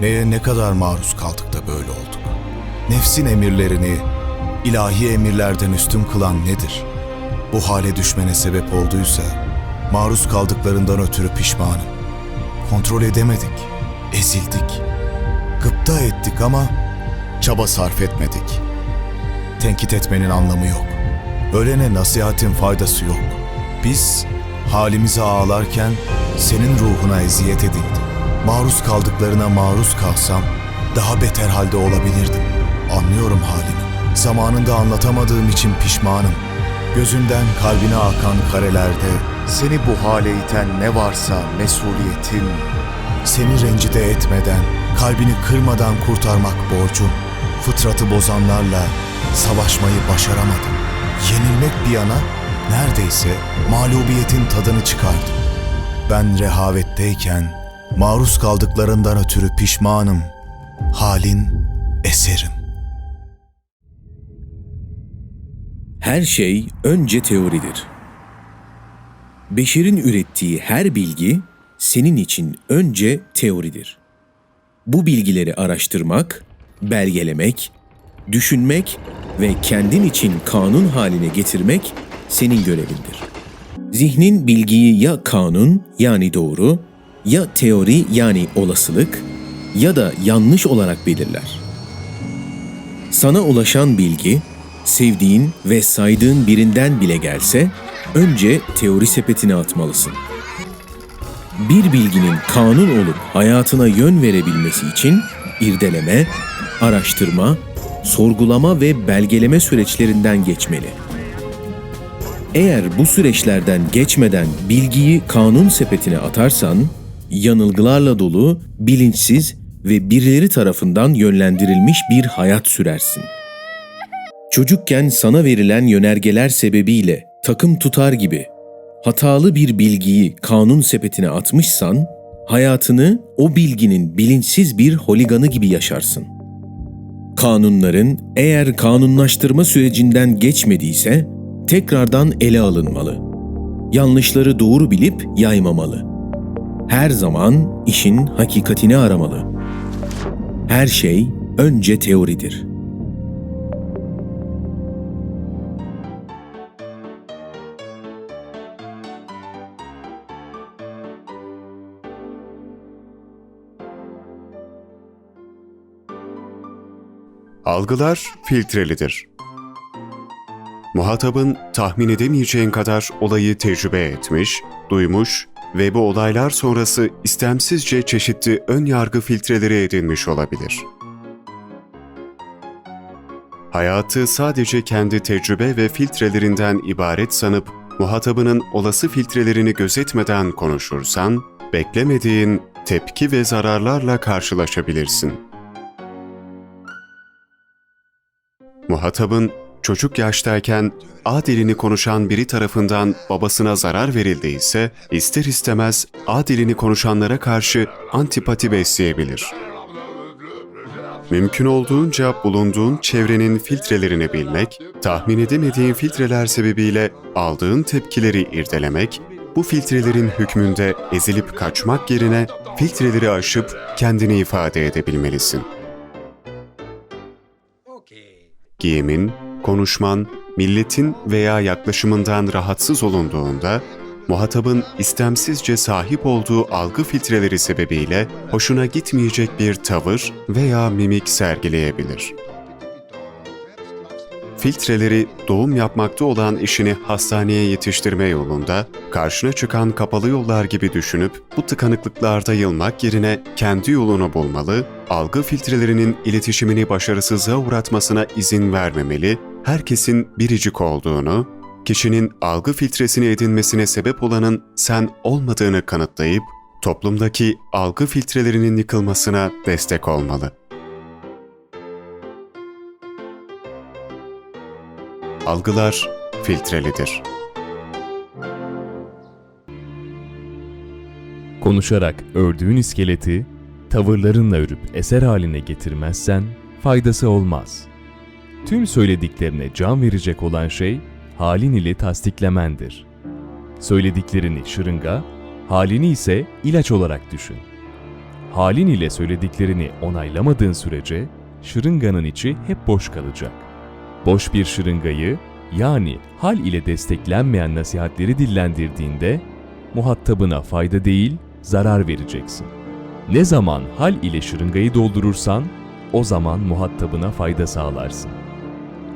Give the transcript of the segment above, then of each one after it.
Neye ne kadar maruz kaldık da böyle olduk? Nefsin emirlerini ilahi emirlerden üstün kılan nedir? Bu hale düşmene sebep olduysa maruz kaldıklarından ötürü pişmanım. Kontrol edemedik, ezildik. Gıpta ettik ama çaba sarf etmedik. Tenkit etmenin anlamı yok. Ölene nasihatin faydası yok. Biz halimize ağlarken senin ruhuna eziyet edildi. Maruz kaldıklarına maruz kalsam daha beter halde olabilirdim. Anlıyorum halini. Zamanında anlatamadığım için pişmanım. Gözünden kalbine akan karelerde seni bu hale iten ne varsa mesuliyetin seni rencide etmeden, kalbini kırmadan kurtarmak borcum. Fıtratı bozanlarla savaşmayı başaramadım. Yenilmek bir yana neredeyse mağlubiyetin tadını çıkardım. Ben rehavetteyken maruz kaldıklarından ötürü pişmanım. Halin eserim. Her şey önce teoridir. Beşerin ürettiği her bilgi senin için önce teoridir. Bu bilgileri araştırmak, belgelemek, düşünmek ve kendin için kanun haline getirmek senin görevindir. Zihnin bilgiyi ya kanun yani doğru, ya teori yani olasılık ya da yanlış olarak belirler. Sana ulaşan bilgi, sevdiğin ve saydığın birinden bile gelse, önce teori sepetine atmalısın. Bir bilginin kanun olup hayatına yön verebilmesi için irdeleme, araştırma, sorgulama ve belgeleme süreçlerinden geçmeli. Eğer bu süreçlerden geçmeden bilgiyi kanun sepetine atarsan, yanılgılarla dolu, bilinçsiz ve birileri tarafından yönlendirilmiş bir hayat sürersin. Çocukken sana verilen yönergeler sebebiyle takım tutar gibi hatalı bir bilgiyi kanun sepetine atmışsan, hayatını o bilginin bilinçsiz bir holiganı gibi yaşarsın. Kanunların eğer kanunlaştırma sürecinden geçmediyse tekrardan ele alınmalı. Yanlışları doğru bilip yaymamalı. Her zaman işin hakikatini aramalı. Her şey önce teoridir. Algılar filtrelidir. Muhatabın tahmin edemeyeceğin kadar olayı tecrübe etmiş, duymuş ve bu olaylar sonrası istemsizce çeşitli ön yargı filtreleri edinmiş olabilir. Hayatı sadece kendi tecrübe ve filtrelerinden ibaret sanıp muhatabının olası filtrelerini gözetmeden konuşursan, beklemediğin tepki ve zararlarla karşılaşabilirsin. Muhatabın çocuk yaştayken A dilini konuşan biri tarafından babasına zarar verildiyse ister istemez A dilini konuşanlara karşı antipati besleyebilir. Mümkün olduğunca bulunduğun çevrenin filtrelerini bilmek, tahmin edemediğin filtreler sebebiyle aldığın tepkileri irdelemek, bu filtrelerin hükmünde ezilip kaçmak yerine filtreleri aşıp kendini ifade edebilmelisin. giyimin, konuşman, milletin veya yaklaşımından rahatsız olunduğunda, muhatabın istemsizce sahip olduğu algı filtreleri sebebiyle hoşuna gitmeyecek bir tavır veya mimik sergileyebilir. Filtreleri doğum yapmakta olan eşini hastaneye yetiştirme yolunda karşına çıkan kapalı yollar gibi düşünüp bu tıkanıklıklarda yılmak yerine kendi yolunu bulmalı, algı filtrelerinin iletişimini başarısızlığa uğratmasına izin vermemeli, herkesin biricik olduğunu, kişinin algı filtresini edinmesine sebep olanın sen olmadığını kanıtlayıp toplumdaki algı filtrelerinin yıkılmasına destek olmalı. Algılar filtrelidir. Konuşarak ördüğün iskeleti, tavırlarınla örüp eser haline getirmezsen faydası olmaz. Tüm söylediklerine can verecek olan şey, halin ile tasdiklemendir. Söylediklerini şırınga, halini ise ilaç olarak düşün. Halin ile söylediklerini onaylamadığın sürece şırınganın içi hep boş kalacak. Boş bir şırıngayı yani hal ile desteklenmeyen nasihatleri dillendirdiğinde muhatabına fayda değil, zarar vereceksin. Ne zaman hal ile şırıngayı doldurursan o zaman muhatabına fayda sağlarsın.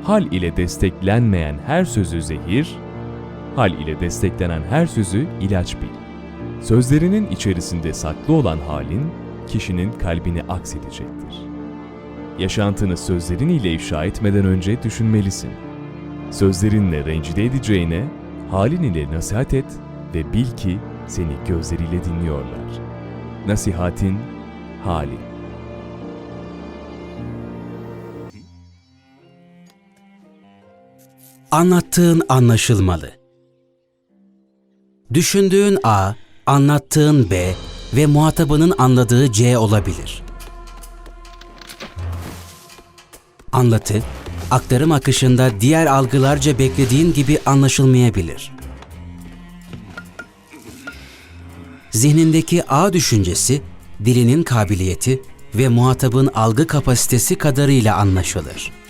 Hal ile desteklenmeyen her sözü zehir, hal ile desteklenen her sözü ilaç bil. Sözlerinin içerisinde saklı olan halin, kişinin kalbini aksedecektir. Yaşantını sözlerin ile ifşa etmeden önce düşünmelisin. Sözlerinle rencide edeceğine, halin ile nasihat et ve bil ki seni gözleriyle dinliyorlar. Nasihatin, halin. Anlattığın anlaşılmalı. Düşündüğün A, anlattığın B ve muhatabının anladığı C olabilir. Anlatı, aktarım akışında diğer algılarca beklediğin gibi anlaşılmayabilir. Zihnindeki A düşüncesi, dilinin kabiliyeti ve muhatabın algı kapasitesi kadarıyla anlaşılır.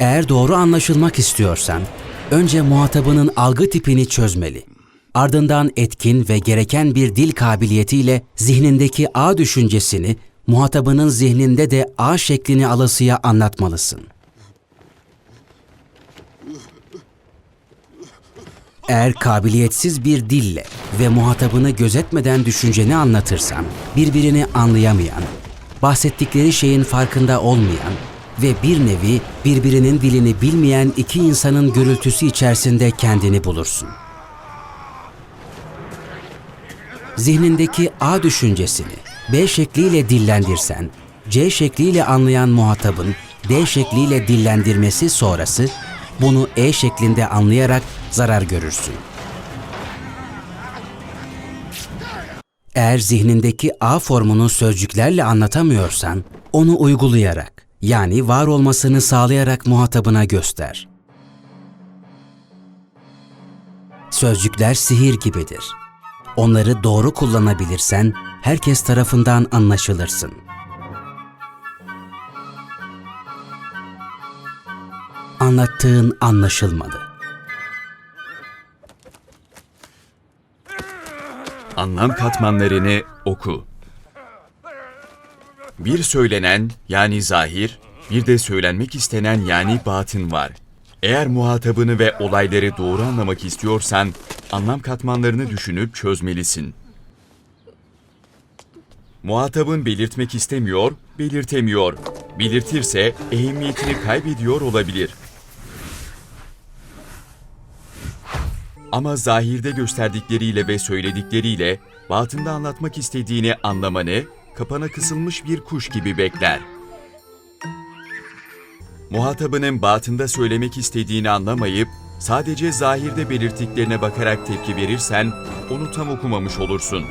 Eğer doğru anlaşılmak istiyorsan, önce muhatabının algı tipini çözmeli. Ardından etkin ve gereken bir dil kabiliyetiyle zihnindeki A düşüncesini muhatabının zihninde de A şeklini alasıya anlatmalısın. Eğer kabiliyetsiz bir dille ve muhatabını gözetmeden düşünceni anlatırsan, birbirini anlayamayan, bahsettikleri şeyin farkında olmayan ve bir nevi birbirinin dilini bilmeyen iki insanın gürültüsü içerisinde kendini bulursun. Zihnindeki A düşüncesini B şekliyle dillendirsen, C şekliyle anlayan muhatabın D şekliyle dillendirmesi sonrası bunu E şeklinde anlayarak zarar görürsün. Eğer zihnindeki A formunu sözcüklerle anlatamıyorsan, onu uygulayarak, yani var olmasını sağlayarak muhatabına göster. Sözcükler sihir gibidir. Onları doğru kullanabilirsen herkes tarafından anlaşılırsın. Anlattığın anlaşılmalı. Anlam katmanlarını oku. Bir söylenen yani zahir, bir de söylenmek istenen yani batın var. Eğer muhatabını ve olayları doğru anlamak istiyorsan, anlam katmanlarını düşünüp çözmelisin. Muhatabın belirtmek istemiyor, belirtemiyor. Belirtirse ehemmiyetini kaybediyor olabilir. Ama zahirde gösterdikleriyle ve söyledikleriyle batında anlatmak istediğini anlamanı kapana kısılmış bir kuş gibi bekler. Muhatabının batında söylemek istediğini anlamayıp sadece zahirde belirttiklerine bakarak tepki verirsen onu tam okumamış olursun.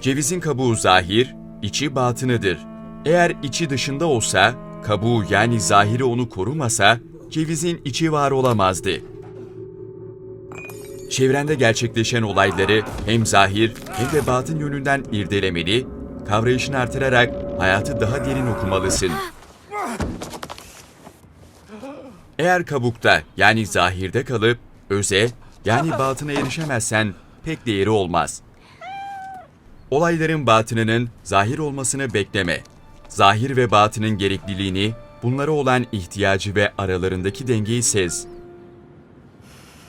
Cevizin kabuğu zahir, içi batınıdır. Eğer içi dışında olsa, kabuğu yani zahiri onu korumasa, cevizin içi var olamazdı. Çevrende gerçekleşen olayları hem zahir hem de batın yönünden irdelemeli, kavrayışını artırarak hayatı daha derin okumalısın. Eğer kabukta yani zahirde kalıp öze yani batına erişemezsen pek değeri olmaz. Olayların batınının zahir olmasını bekleme. Zahir ve batının gerekliliğini, bunlara olan ihtiyacı ve aralarındaki dengeyi sez.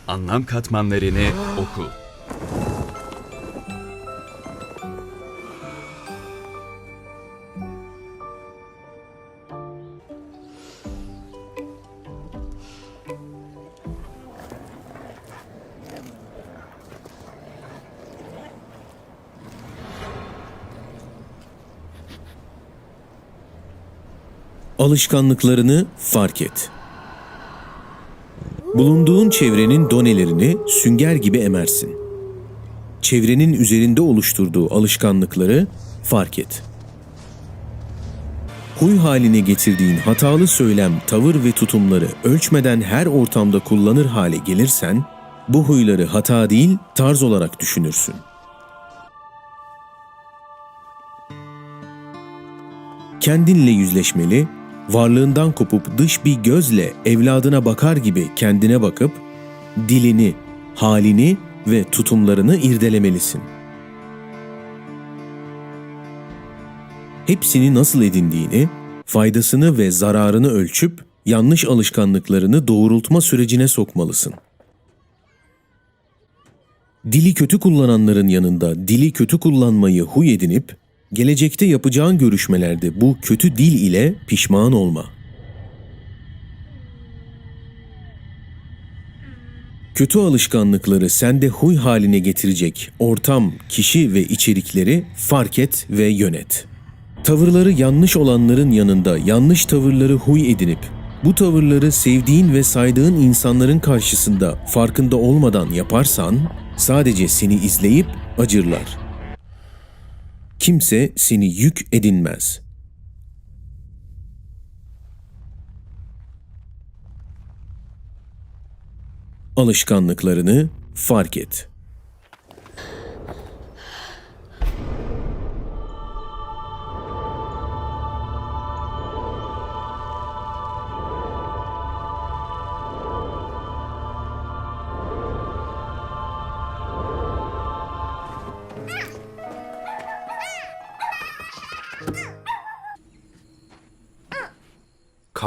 Anlam katmanlarını oku. Alışkanlıklarını fark et. Bulunduğun çevrenin donelerini sünger gibi emersin. Çevrenin üzerinde oluşturduğu alışkanlıkları fark et. Huy haline getirdiğin hatalı söylem, tavır ve tutumları ölçmeden her ortamda kullanır hale gelirsen, Bu huyları hata değil, tarz olarak düşünürsün. Kendinle yüzleşmeli, varlığından kopup dış bir gözle evladına bakar gibi kendine bakıp dilini, halini ve tutumlarını irdelemelisin. Hepsini nasıl edindiğini, faydasını ve zararını ölçüp yanlış alışkanlıklarını doğrultma sürecine sokmalısın. Dili kötü kullananların yanında dili kötü kullanmayı huy edinip, gelecekte yapacağın görüşmelerde bu kötü dil ile pişman olma. Kötü alışkanlıkları sende huy haline getirecek ortam, kişi ve içerikleri fark et ve yönet. Tavırları yanlış olanların yanında yanlış tavırları huy edinip bu tavırları sevdiğin ve saydığın insanların karşısında farkında olmadan yaparsan sadece seni izleyip acırlar. Kimse seni yük edinmez. Alışkanlıklarını fark et.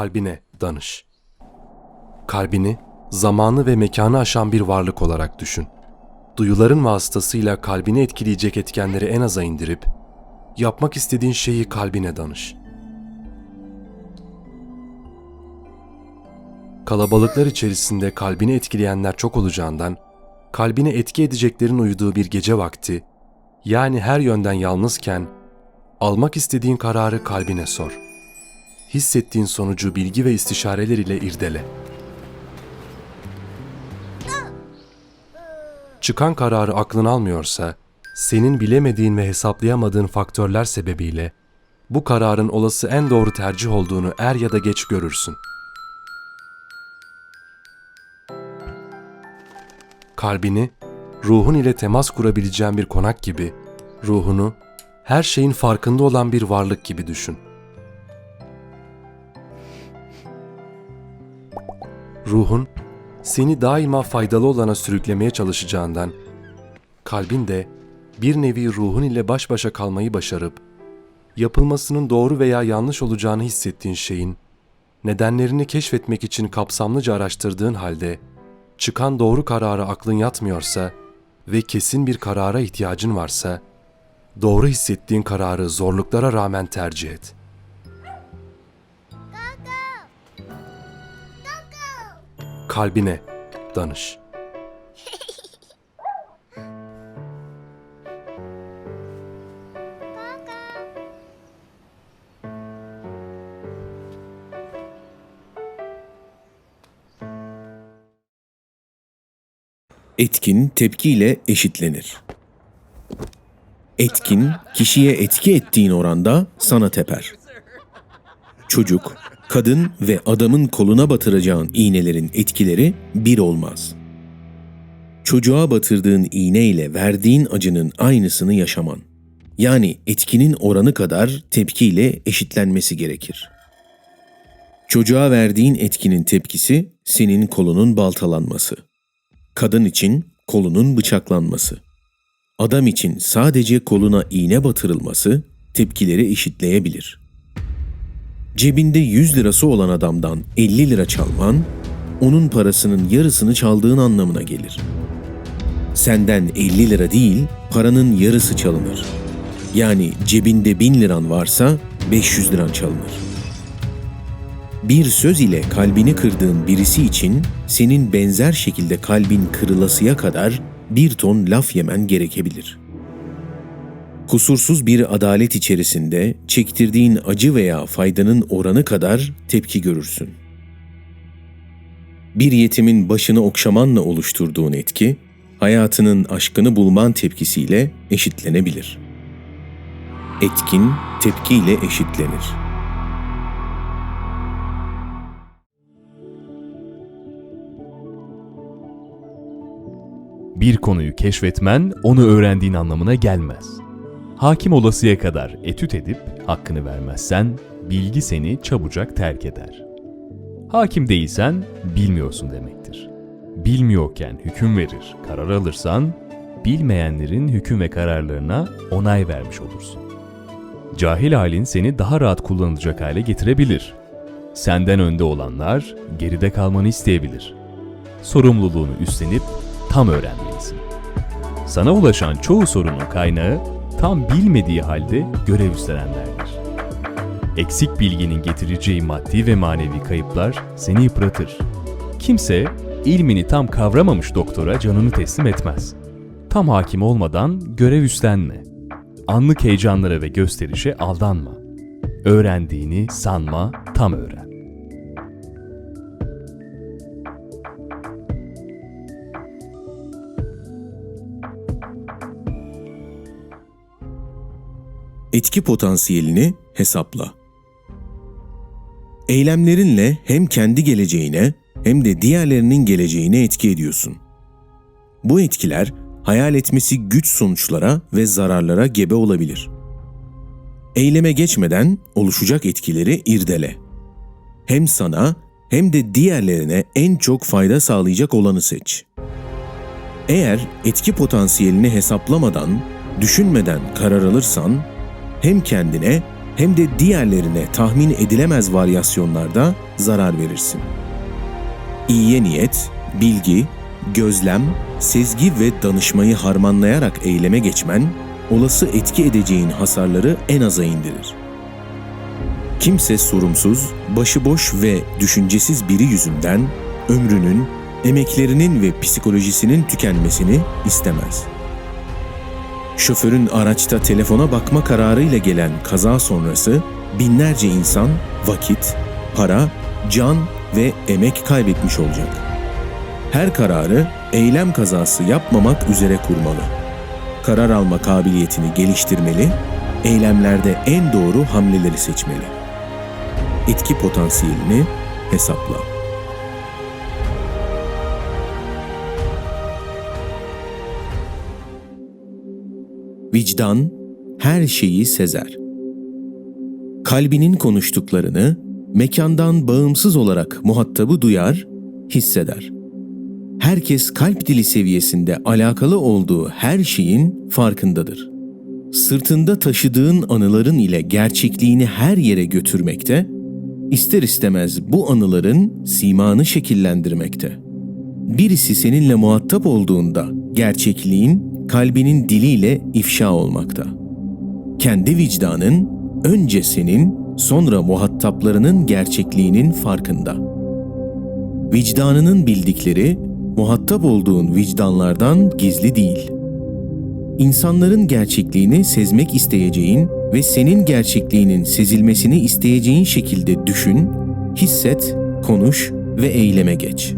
Kalbine danış. Kalbini, zamanı ve mekanı aşan bir varlık olarak düşün. Duyuların vasıtasıyla kalbini etkileyecek etkenleri en aza indirip, yapmak istediğin şeyi kalbine danış. Kalabalıklar içerisinde kalbini etkileyenler çok olacağından, kalbine etki edeceklerin uyuduğu bir gece vakti, yani her yönden yalnızken, almak istediğin kararı kalbine sor.'' Hissettiğin sonucu bilgi ve istişareler ile irdele. Çıkan kararı aklın almıyorsa, senin bilemediğin ve hesaplayamadığın faktörler sebebiyle bu kararın olası en doğru tercih olduğunu er ya da geç görürsün. Kalbini, ruhun ile temas kurabileceğin bir konak gibi, ruhunu, her şeyin farkında olan bir varlık gibi düşün. Ruhun seni daima faydalı olana sürüklemeye çalışacağından, kalbin de bir nevi ruhun ile baş başa kalmayı başarıp, yapılmasının doğru veya yanlış olacağını hissettiğin şeyin, nedenlerini keşfetmek için kapsamlıca araştırdığın halde, çıkan doğru karara aklın yatmıyorsa ve kesin bir karara ihtiyacın varsa, doğru hissettiğin kararı zorluklara rağmen tercih et.'' Kalbine danış. Etkin tepkiyle eşitlenir. Etkin, kişiye etki ettiğin oranda sana teper. Çocuk, kadın ve adamın koluna batıracağın iğnelerin etkileri bir olmaz. Çocuğa batırdığın iğne ile verdiğin acının aynısını yaşaman. Yani etkinin oranı kadar tepkiyle eşitlenmesi gerekir. Çocuğa verdiğin etkinin tepkisi senin kolunun baltalanması. Kadın için kolunun bıçaklanması. Adam için sadece koluna iğne batırılması tepkileri eşitleyebilir.'' Cebinde 100 lirası olan adamdan 50 lira çalman, onun parasının yarısını çaldığın anlamına gelir. Senden 50 lira değil, paranın yarısı çalınır. Yani cebinde 1000 liran varsa 500 liran çalınır. Bir söz ile kalbini kırdığın birisi için senin benzer şekilde kalbin kırılasıya kadar bir ton laf yemen gerekebilir.'' Kusursuz bir adalet içerisinde çektirdiğin acı veya faydanın oranı kadar tepki görürsün. Bir yetimin başını okşamanla oluşturduğun etki, hayatının aşkını bulman tepkisiyle eşitlenebilir. Etkin tepkiyle eşitlenir.'' Bir konuyu keşfetmen onu öğrendiğin anlamına gelmez. Hakim olasıya kadar etüt edip hakkını vermezsen bilgi seni çabucak terk eder. Hakim değilsen bilmiyorsun demektir. Bilmiyorken hüküm verir, karar alırsan bilmeyenlerin hüküm ve kararlarına onay vermiş olursun. Cahil halin seni daha rahat kullanılacak hale getirebilir. Senden önde olanlar geride kalmanı isteyebilir. Sorumluluğunu üstlenip tam öğrenmelisin. Sana ulaşan çoğu sorunun kaynağı tam bilmediği halde görev üstlenenlerdir. Eksik bilginin getireceği maddi ve manevi kayıplar seni yıpratır. Kimse ilmini tam kavramamış doktora canını teslim etmez. Tam hakim olmadan görev üstlenme. Anlık heyecanlara ve gösterişe aldanma. Öğrendiğini sanma, tam öğren. Etki potansiyelini hesapla. Eylemlerinle hem kendi geleceğine hem de diğerlerinin geleceğine etki ediyorsun. Bu etkiler hayal etmesi güç sonuçlara ve zararlara gebe olabilir. Eyleme geçmeden oluşacak etkileri irdele. Hem sana hem de diğerlerine en çok fayda sağlayacak olanı seç. Eğer etki potansiyelini hesaplamadan, düşünmeden karar alırsan hem kendine hem de diğerlerine tahmin edilemez varyasyonlarda zarar verirsin. İyiye niyet, bilgi, gözlem, sezgi ve danışmayı harmanlayarak eyleme geçmen, olası etki edeceğin hasarları en aza indirir. Kimse sorumsuz, başıboş ve düşüncesiz biri yüzünden ömrünün, emeklerinin ve psikolojisinin tükenmesini istemez.'' Şoförün araçta telefona bakma kararıyla gelen kaza sonrası binlerce insan vakit, para, can ve emek kaybetmiş olacak. Her kararı eylem kazası yapmamak üzere kurmalı. Karar alma kabiliyetini geliştirmeli, eylemlerde en doğru hamleleri seçmeli. Etki potansiyelini hesapla. Vicdan her şeyi sezer. Kalbinin konuştuklarını mekandan bağımsız olarak muhatabı duyar, hisseder. Herkes kalp dili seviyesinde alakalı olduğu her şeyin farkındadır. Sırtında taşıdığın anıların ile gerçekliğini her yere götürmekte, ister istemez bu anıların simanı şekillendirmekte. Birisi seninle muhatap olduğunda gerçekliğin kalbinin diliyle ifşa olmakta. Kendi vicdanın önce senin, sonra muhataplarının gerçekliğinin farkında. Vicdanının bildikleri muhatap olduğun vicdanlardan gizli değil. İnsanların gerçekliğini sezmek isteyeceğin ve senin gerçekliğinin sezilmesini isteyeceğin şekilde düşün, hisset, konuş ve eyleme geç.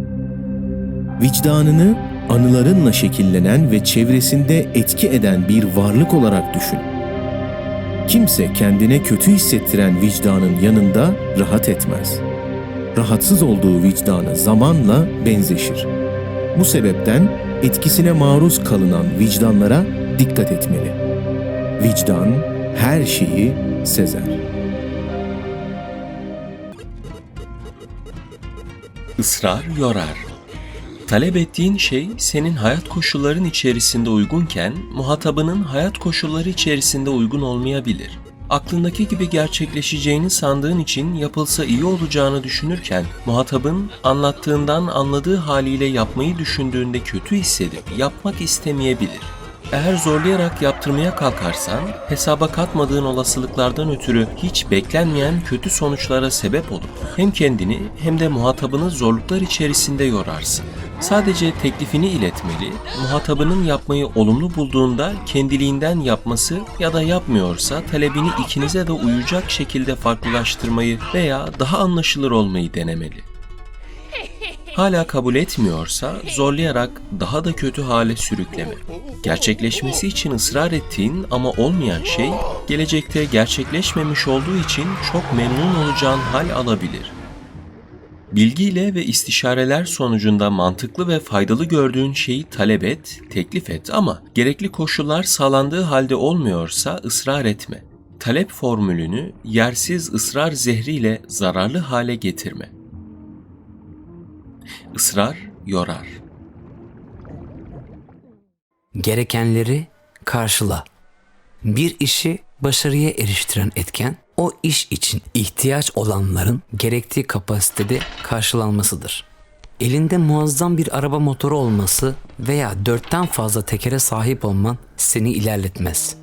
Vicdanını anılarınla şekillenen ve çevresinde etki eden bir varlık olarak düşün. Kimse kendine kötü hissettiren vicdanın yanında rahat etmez. Rahatsız olduğu vicdanı zamanla benzeşir. Bu sebepten etkisine maruz kalınan vicdanlara dikkat etmeli. Vicdan her şeyi sezer. Israr yorar. Talep ettiğin şey senin hayat koşulların içerisinde uygunken muhatabının hayat koşulları içerisinde uygun olmayabilir. Aklındaki gibi gerçekleşeceğini sandığın için yapılsa iyi olacağını düşünürken muhatabın anlattığından anladığı haliyle yapmayı düşündüğünde kötü hissedip yapmak istemeyebilir. Eğer zorlayarak yaptırmaya kalkarsan, hesaba katmadığın olasılıklardan ötürü hiç beklenmeyen kötü sonuçlara sebep olup hem kendini hem de muhatabını zorluklar içerisinde yorarsın. Sadece teklifini iletmeli, muhatabının yapmayı olumlu bulduğunda kendiliğinden yapması ya da yapmıyorsa talebini ikinize de uyacak şekilde farklılaştırmayı veya daha anlaşılır olmayı denemeli. Hala kabul etmiyorsa zorlayarak daha da kötü hale sürükleme. Gerçekleşmesi için ısrar ettiğin ama olmayan şey gelecekte gerçekleşmemiş olduğu için çok memnun olacağın hal alabilir. Bilgiyle ve istişareler sonucunda mantıklı ve faydalı gördüğün şeyi talep et, teklif et ama gerekli koşullar sağlandığı halde olmuyorsa ısrar etme. Talep formülünü yersiz ısrar zehriyle zararlı hale getirme. Israr yorar. Gerekenleri karşıla. Bir işi başarıya eriştiren etken, o iş için ihtiyaç olanların gerektiği kapasitede karşılanmasıdır. Elinde muazzam bir araba motoru olması veya dörtten fazla tekere sahip olman seni ilerletmez.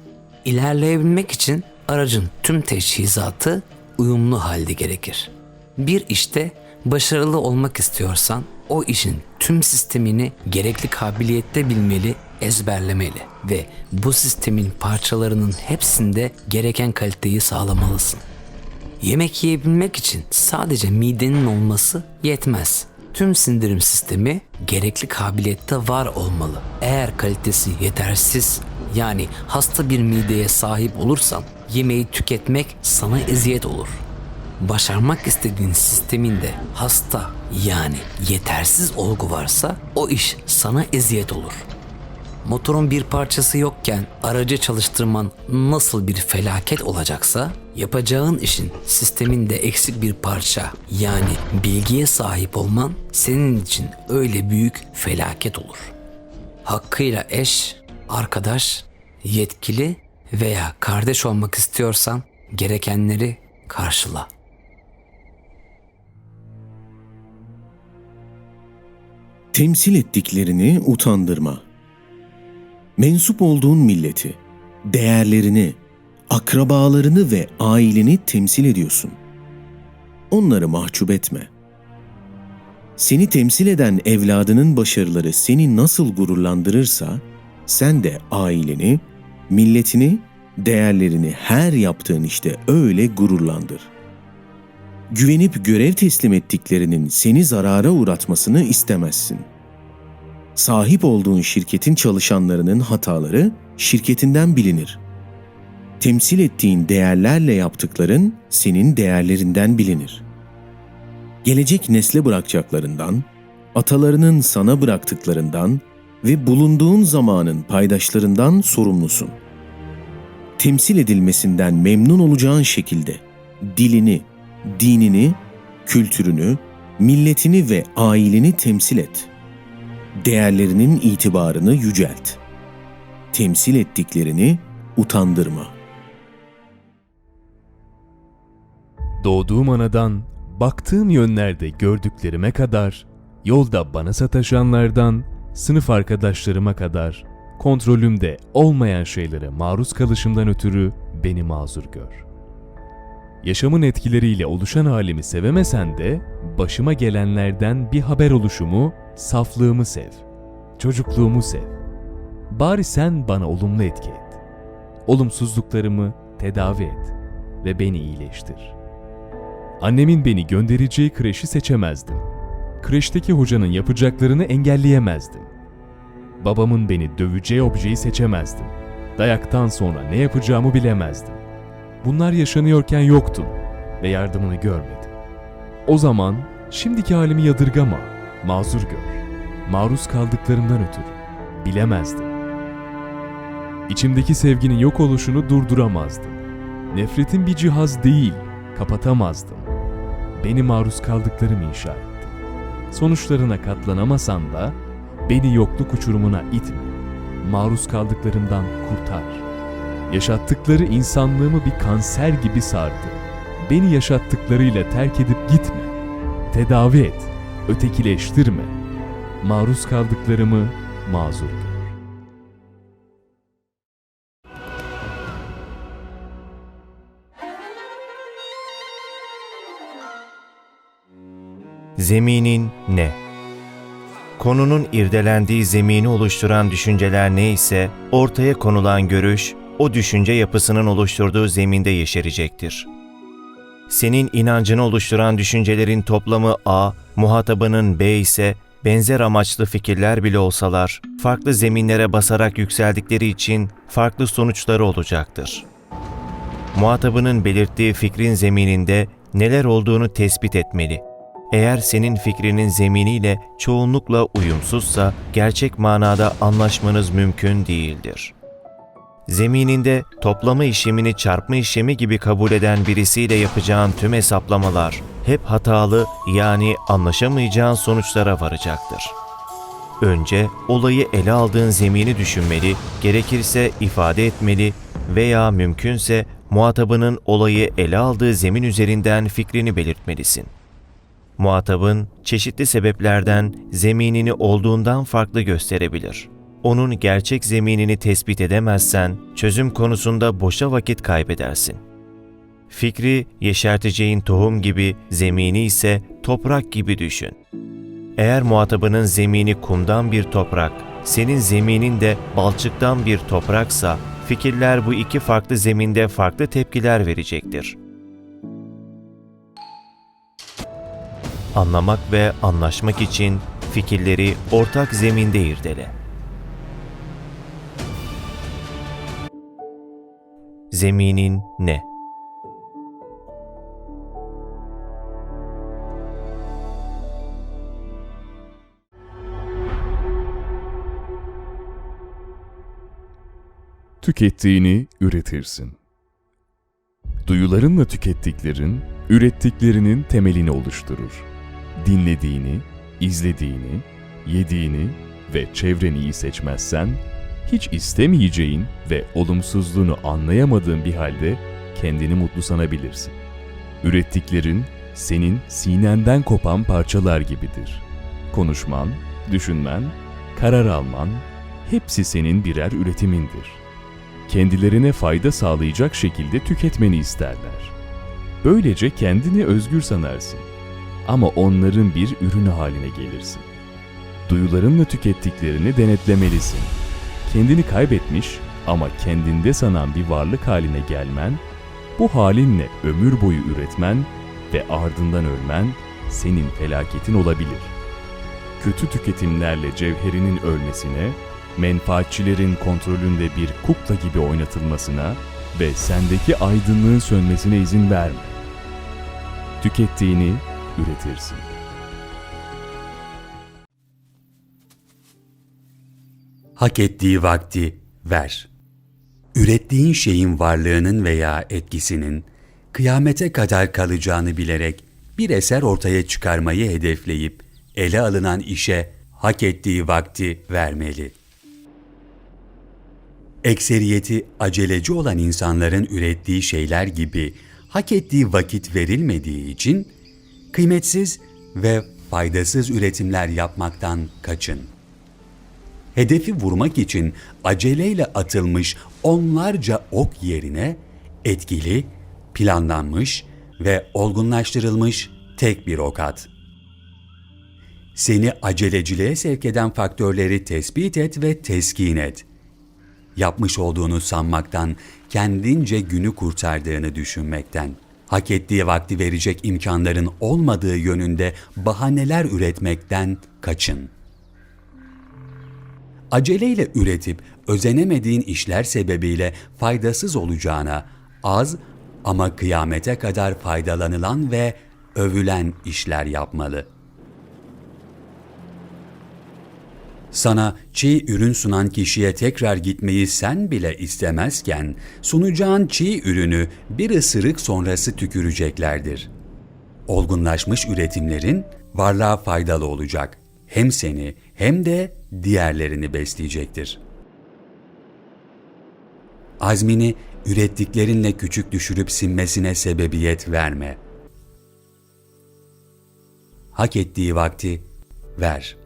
İlerleyebilmek için aracın tüm teçhizatı uyumlu halde gerekir. Bir işte başarılı olmak istiyorsan o işin tüm sistemini gerekli kabiliyette bilmeli, ezberlemeli ve bu sistemin parçalarının hepsinde gereken kaliteyi sağlamalısın. Yemek yiyebilmek için sadece midenin olması yetmez. Tüm sindirim sistemi gerekli kabiliyette var olmalı. Eğer kalitesi yetersiz yani hasta bir mideye sahip olursan yemeği tüketmek sana eziyet olur. Başarmak istediğin sisteminde hasta yani yetersiz olgu varsa o iş sana eziyet olur. Motorun bir parçası yokken aracı çalıştırman nasıl bir felaket olacaksa yapacağın işin sisteminde eksik bir parça yani bilgiye sahip olman senin için öyle büyük felaket olur. Hakkıyla eş, arkadaş, yetkili veya kardeş olmak istiyorsan gerekenleri karşıla. Temsil ettiklerini utandırma. Mensup olduğun milleti, değerlerini, akrabalarını ve aileni temsil ediyorsun. Onları mahcup etme. Seni temsil eden evladının başarıları seni nasıl gururlandırırsa, sen de aileni, milletini, değerlerini her yaptığın işte öyle gururlandır. Güvenip görev teslim ettiklerinin seni zarara uğratmasını istemezsin. Sahip olduğun şirketin çalışanlarının hataları şirketinden bilinir. Temsil ettiğin değerlerle yaptıkların senin değerlerinden bilinir. Gelecek nesle bırakacaklarından, atalarının sana bıraktıklarından ve bulunduğun zamanın paydaşlarından sorumlusun. Temsil edilmesinden memnun olacağın şekilde dilini, dinini, kültürünü, milletini ve aileni temsil et. Değerlerinin itibarını yücelt. Temsil ettiklerini utandırma. Doğduğum anadan, baktığım yönlerde gördüklerime kadar, yolda bana sataşanlardan, sınıf arkadaşlarıma kadar, kontrolümde olmayan şeylere maruz kalışımdan ötürü beni mazur gör. Yaşamın etkileriyle oluşan halimi sevemesen de, başıma gelenlerden bir haber oluşumu, saflığımı sev. Çocukluğumu sev. Bari sen bana olumlu etki et. Olumsuzluklarımı tedavi et ve beni iyileştir. Annemin beni göndereceği kreşi seçemezdim. Kreşteki hocanın yapacaklarını engelleyemezdim. Babamın beni döveceği objeyi seçemezdim. Dayaktan sonra ne yapacağımı bilemezdim. Bunlar yaşanıyorken yoktun ve yardımını görmedim. O zaman şimdiki halimi yadırgama, mazur gör. Maruz kaldıklarımdan ötürü bilemezdim. İçimdeki sevginin yok oluşunu durduramazdım. Nefretin bir cihaz değil, kapatamazdım. Beni maruz kaldıklarım inşa etti. Sonuçlarına katlanamasan da beni yokluk uçurumuna itme. Maruz kaldıklarımdan kurtar. Yaşattıkları insanlığımı bir kanser gibi sardı. Beni yaşattıklarıyla terk edip gitme. Tedavi et, ötekileştirme. Maruz kaldıklarımı mazur gör. Zeminin ne? Konunun irdelendiği zemini oluşturan düşünceler ne ise ortaya konulan görüş o düşünce yapısının oluşturduğu zeminde yeşerecektir. Senin inancını oluşturan düşüncelerin toplamı A, muhatabının B ise benzer amaçlı fikirler bile olsalar farklı zeminlere basarak yükseldikleri için farklı sonuçları olacaktır. Muhatabının belirttiği fikrin zemininde neler olduğunu tespit etmeli. Eğer senin fikrinin zeminiyle çoğunlukla uyumsuzsa gerçek manada anlaşmanız mümkün değildir. Zemininde toplama işlemini çarpma işlemi gibi kabul eden birisiyle yapacağın tüm hesaplamalar hep hatalı yani anlaşamayacağın sonuçlara varacaktır. Önce olayı ele aldığın zemini düşünmeli, gerekirse ifade etmeli veya mümkünse muhatabının olayı ele aldığı zemin üzerinden fikrini belirtmelisin. Muhatabın çeşitli sebeplerden zeminini olduğundan farklı gösterebilir. Onun gerçek zeminini tespit edemezsen çözüm konusunda boşa vakit kaybedersin. Fikri yeşerteceğin tohum gibi, zemini ise toprak gibi düşün. Eğer muhatabının zemini kumdan bir toprak, senin zeminin de balçıktan bir topraksa, fikirler bu iki farklı zeminde farklı tepkiler verecektir. Anlamak ve anlaşmak için fikirleri ortak zeminde irdele. Zeminin ne? Tükettiğini üretirsin. Duyularınla tükettiklerin, ürettiklerinin temelini oluşturur. Dinlediğini, izlediğini, yediğini ve çevreni iyi seçmezsen, hiç istemeyeceğin ve olumsuzluğunu anlayamadığın bir halde kendini mutlu sanabilirsin. Ürettiklerin senin sinenden kopan parçalar gibidir. Konuşman, düşünmen, karar alman hepsi senin birer üretimindir. Kendilerine fayda sağlayacak şekilde tüketmeni isterler. Böylece kendini özgür sanarsın. Ama onların bir ürünü haline gelirsin. Duyularınla tükettiklerini denetlemelisin. Kendini kaybetmiş ama kendinde sanan bir varlık haline gelmen, bu halinle ömür boyu üretmen ve ardından ölmen senin felaketin olabilir. Kötü tüketimlerle cevherinin ölmesine, menfaatçilerin kontrolünde bir kukla gibi oynatılmasına ve sendeki aydınlığın sönmesine izin verme. Tükettiğini üretirsin. Hak ettiği vakti ver. Ürettiğin şeyin varlığının veya etkisinin kıyamete kadar kalacağını bilerek bir eser ortaya çıkarmayı hedefleyip ele alınan işe hak ettiği vakti vermeli. Ekseriyeti aceleci olan insanların ürettiği şeyler gibi hak ettiği vakit verilmediği için kıymetsiz ve faydasız üretimler yapmaktan kaçın hedefi vurmak için aceleyle atılmış onlarca ok yerine etkili, planlanmış ve olgunlaştırılmış tek bir ok at. Seni aceleciliğe sevk eden faktörleri tespit et ve teskin et. Yapmış olduğunu sanmaktan, kendince günü kurtardığını düşünmekten, hak ettiği vakti verecek imkanların olmadığı yönünde bahaneler üretmekten kaçın.'' Aceleyle üretip özenemediğin işler sebebiyle faydasız olacağına az ama kıyamete kadar faydalanılan ve övülen işler yapmalı. Sana çiğ ürün sunan kişiye tekrar gitmeyi sen bile istemezken sunacağın çiğ ürünü bir ısırık sonrası tüküreceklerdir. Olgunlaşmış üretimlerin varlığa faydalı olacak. Hem seni hem de diğerlerini besleyecektir. Azmini ürettiklerinle küçük düşürüp sinmesine sebebiyet verme. Hak ettiği vakti ver.''